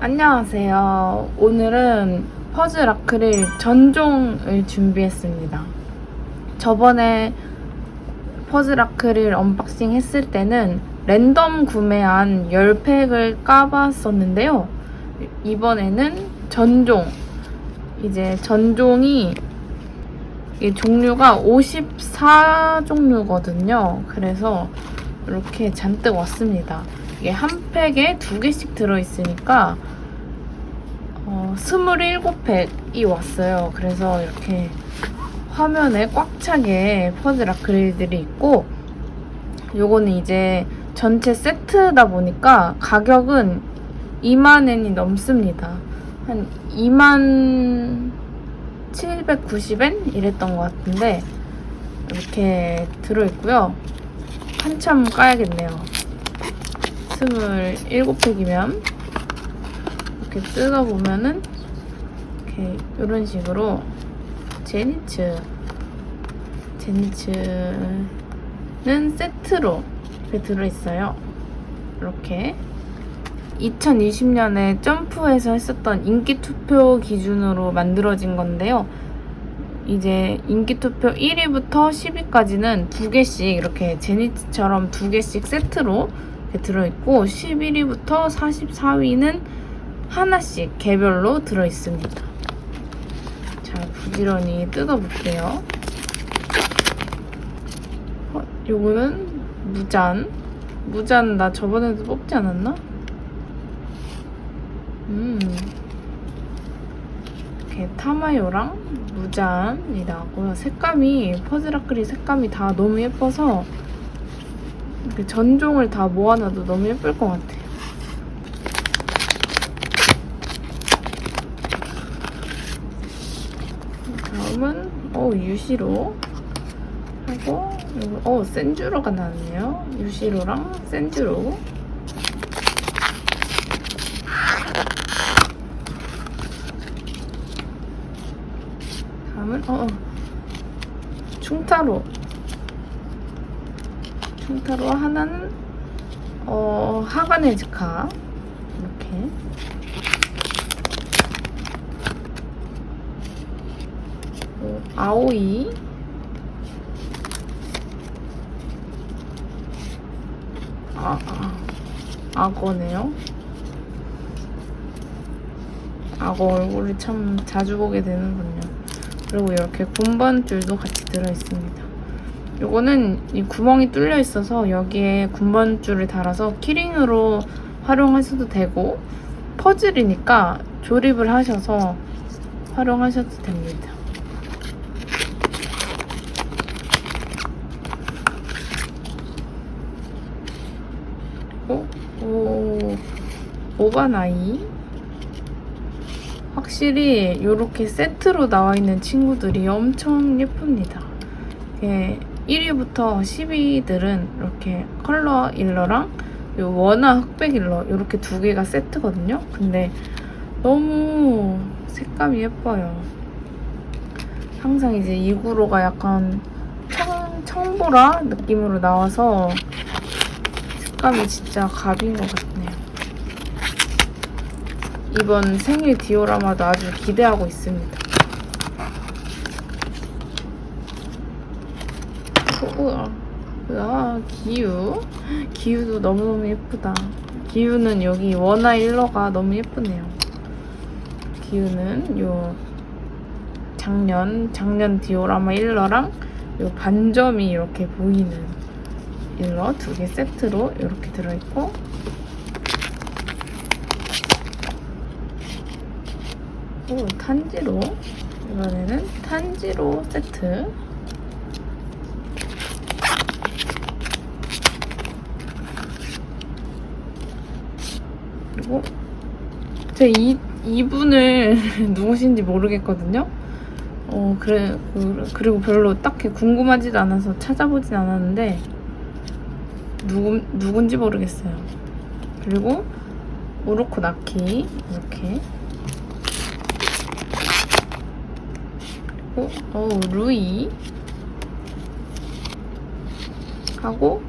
안녕하세요. 오늘은 퍼즐 아크릴 전종을 준비했습니다. 저번에 퍼즐 아크릴 언박싱 했을 때는 랜덤 구매한 10팩을 까봤었는데요. 이번에는 전종. 이제 전종이 이 종류가 54종류거든요. 그래서 이렇게 잔뜩 왔습니다. 이게 한 팩에 두 개씩 들어있으니까 어, 27팩이 왔어요. 그래서 이렇게 화면에 꽉 차게 퍼즐 아크릴들이 있고 요거는 이제 전체 세트다 보니까 가격은 2만엔이 넘습니다. 한 2만 790엔 이랬던 것 같은데 이렇게 들어있고요. 한참 까야겠네요. 27팩이면 이렇게 뜯어보면은 이렇게 이런 식으로 제니츠 제니츠는 세트로 이렇게 들어있어요. 이렇게 2020년에 점프에서 했었던 인기 투표 기준으로 만들어진 건데요. 이제 인기투표 1위부터 10위까지는 두 개씩 이렇게 제니츠처럼 두 개씩 세트로 들어있고 11위부터 44위는 하나씩 개별로 들어있습니다. 자, 부지런히 뜯어볼게요. 어, 요거는 무잔. 무잔 나 저번에도 뽑지 않았나? 음. 이렇게 타마요랑 무잔이 나왔고요. 색감이 아크릴 색감이 다 너무 예뻐서 이렇게 전종을 다 모아놔도 너무 예쁠 것 같아요. 다음은 어 유시로 하고 어 센주로가 나왔네요. 유시로랑 센주로. 다음은 어, 어 충타로 충타로 하나는 어 하가네즈카 이렇게. 어, 아오이. 아, 아 악어네요. 악어 얼굴을 참 자주 보게 되는군요. 그리고 이렇게 군번줄도 같이 들어있습니다 요거는 이 구멍이 뚫려 있어서 여기에 군번줄을 달아서 키링으로 활용하셔도 되고 퍼즐이니까 조립을 하셔서 활용하셔도 됩니다. 오, 오, 오바나이. 확실히 이렇게 세트로 나와 있는 친구들이 엄청 예쁩니다. 예, 1위부터 10위들은 이렇게 컬러 일러랑 요 원화 흑백 일러 이렇게 두 개가 세트거든요. 근데 너무 색감이 예뻐요. 항상 이제 이구로가 약간 청, 청보라 느낌으로 나와서 색감이 진짜 갑인 것 같네요. 이번 생일 디오라마도 아주 기대하고 있습니다. 우와, 우와, 기유. 기유도 너무너무 예쁘다. 기유는 여기 원화 일러가 너무 예쁘네요. 기유는 요 작년, 작년 디오라마 일러랑 요 반점이 이렇게 보이는 일러 두 개 세트로 이렇게 들어있고 오, 탄지로 이번에는 탄지로 세트 그리고 제 이, 이분을 누구신지 모르겠거든요. 어 그래 그, 그리고 별로 딱히 궁금하지도 않아서 찾아보진 않았는데 누구 누군지 모르겠어요. 그리고 오로코 나키 이렇게 그리고 어 루이 하고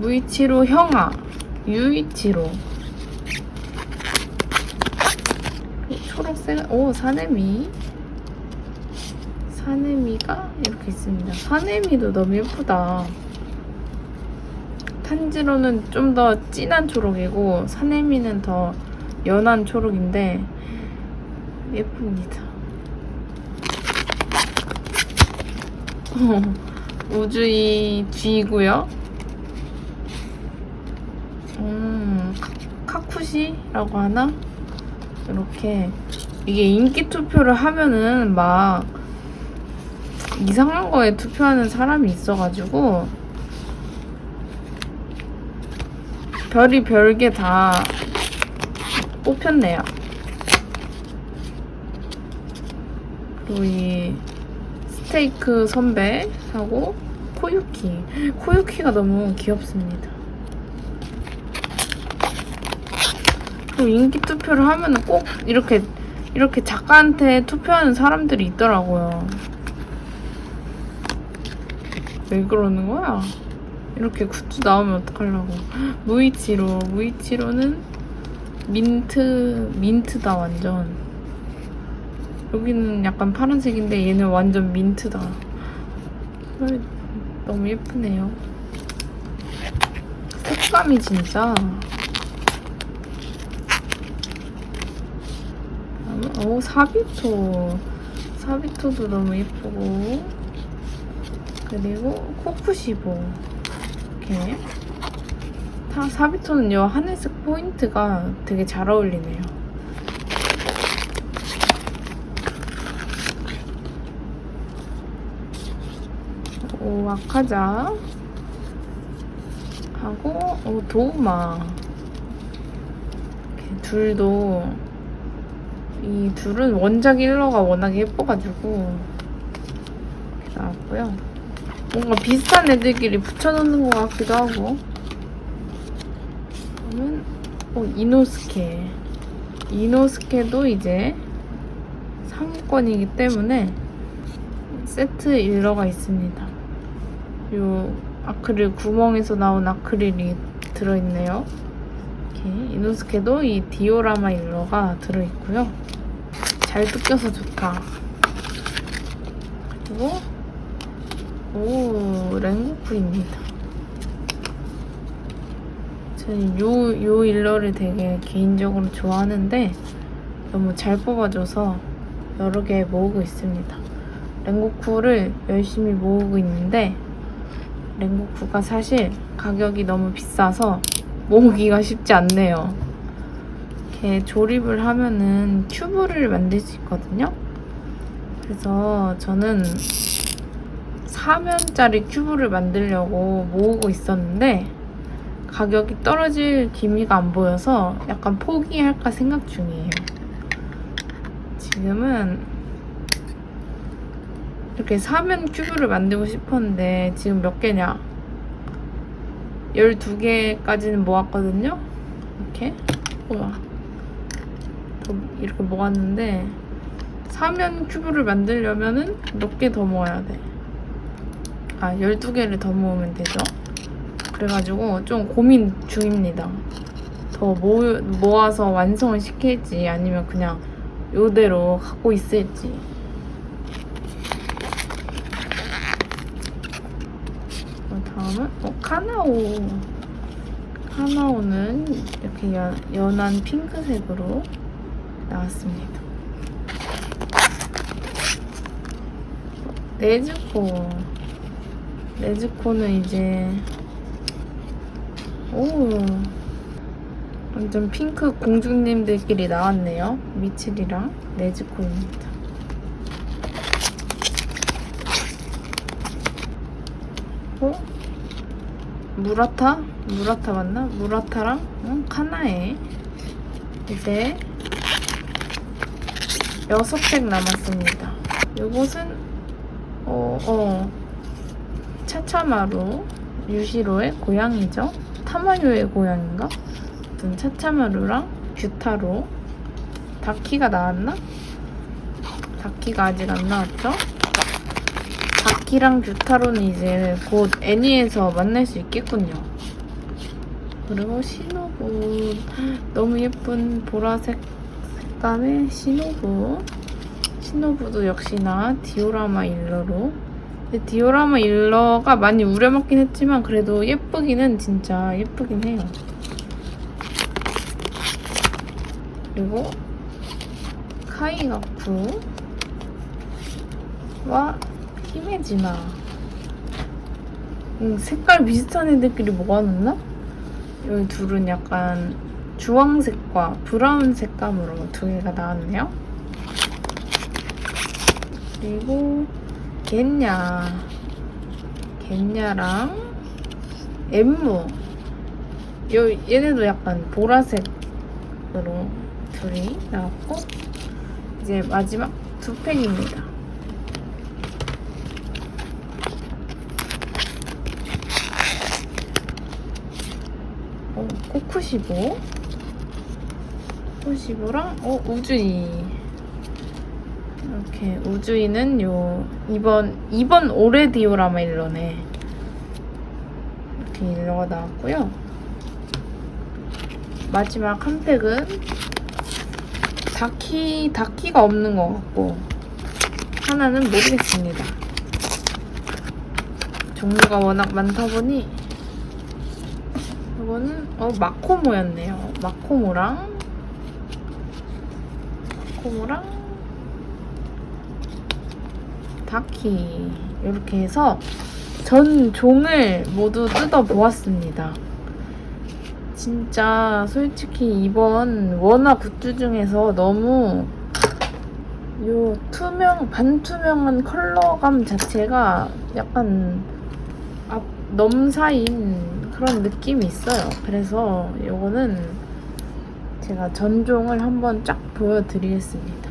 무이치로 형아 유이치로 빨간색, 오, 사내미. 사내미가 이렇게 있습니다. 사내미도 너무 예쁘다. 탄지로는 좀 더 진한 초록이고, 사내미는 더 연한 초록인데, 예쁩니다. 우주이 G고요. 음, 카- 카쿠시라고 하나? 이렇게 이게 인기 투표를 하면은 막 이상한 거에 투표하는 사람이 있어가지고 별이 별게 다 뽑혔네요. 그리고 이 스테이크 선배하고 코유키. 코유키가 너무 귀엽습니다. 그리고 인기 투표를 하면은 꼭 이렇게 이렇게 작가한테 투표하는 사람들이 있더라고요. 왜 그러는 거야? 이렇게 굿즈 나오면 어떡하려고. 무이치로. 무이치로는 민트, 민트다, 완전. 여기는 약간 파란색인데 얘는 완전 민트다. 헐, 너무 예쁘네요. 색감이 진짜. 오, 사비토. 사비토도 너무 예쁘고. 그리고 코쿠시보. 이렇게. 다 사비토는 요 하늘색 포인트가 되게 잘 어울리네요. 오, 아카자. 하고, 오, 도우마. 이렇게 둘도, 이 둘은 원작 일러가 워낙에 예뻐가지고, 이렇게 나왔고요. 뭔가 비슷한 애들끼리 붙여놓는 것 같기도 하고. 그러면, 오, 이노스케. 이노스케도 이제 상위권이기 때문에 세트 일러가 있습니다. 요 아크릴 구멍에서 나온 아크릴이 들어있네요. 이렇게 이노스케도 이 디오라마 일러가 들어있고요. 잘 뜯겨서 좋다. 그리고 오 랭고쿠입니다. 저는 요, 요 일러를 되게 개인적으로 좋아하는데 너무 잘 뽑아줘서 여러 개 모으고 있습니다. 랭고쿠를 열심히 모으고 있는데 랭고쿠가 사실 가격이 너무 비싸서 모으기가 쉽지 않네요. 이렇게 조립을 하면은 큐브를 만들 수 있거든요. 그래서 저는 4면짜리 큐브를 만들려고 모으고 있었는데 가격이 떨어질 기미가 안 보여서 약간 포기할까 생각 중이에요. 지금은 이렇게 사면 큐브를 만들고 싶었는데 지금 몇 개냐? 12개까지는 모았거든요? 이렇게 우와 더 이렇게 모았는데 사면 큐브를 만들려면은 몇 개 더 모아야 돼. 아, 12개를 더 모으면 되죠. 그래가지고 좀 고민 중입니다. 더 모, 모아서 완성을 시킬지 아니면 그냥 요대로 갖고 있을지. 어, 다음은 어, 카나오. 카나오는 이렇게 연, 연한 핑크색으로 나왔습니다. 네즈코. 네즈코는 이제 오 완전 핑크 공주님들끼리 나왔네요. 미칠이랑 네즈코입니다. 어? 무라타? 무라타 맞나? 무라타랑 응? 카나에 이제 여섯 팩 남았습니다. 요것은 어, 어 차차마루 유시로의 고향이죠. 타마요의 고향인가? 아무튼 차차마루랑 규타로 다키가 나왔나? 다키가 아직 안 나왔죠? 다키랑 규타로는 이제 곧 애니에서 만날 수 있겠군요. 그리고 시노부 너무 예쁜 보라색 그다음에 시노부. 시노부도 역시나 디오라마 일러로. 근데 디오라마 일러가 많이 우려먹긴 했지만 그래도 예쁘기는 진짜 예쁘긴 해요. 그리고 카이가쿠와 히메지마. 음, 색깔 비슷한 애들끼리 모아놨나? 여기 둘은 약간 주황색과 브라운 색감으로 두 개가 나왔네요. 그리고 겐냐, 겐냐랑 엠무. 요 얘네도 약간 보라색으로 둘이 나왔고 이제 마지막 두 팩입니다. 어, 코쿠시보? 코쿠시보랑 어 우주이. 이렇게 우주이는 요 이번 이번 올해 디오라마 일러네. 이렇게 일러가 나왔고요. 마지막 한 팩은 다키 다키가 없는 것 같고 하나는 모르겠습니다. 종류가 워낙 많다 보니 이거는 어 마코모였네요. 마코모랑 마코모랑 다키 이렇게 해서 전 종을 모두 뜯어 보았습니다. 진짜 솔직히 이번 원화 굿즈 중에서 너무 요 투명 반투명한 컬러감 자체가 약간 앞 넘사인 그런 느낌이 있어요. 그래서 요거는 제가 전종을 한번 쫙 보여드리겠습니다.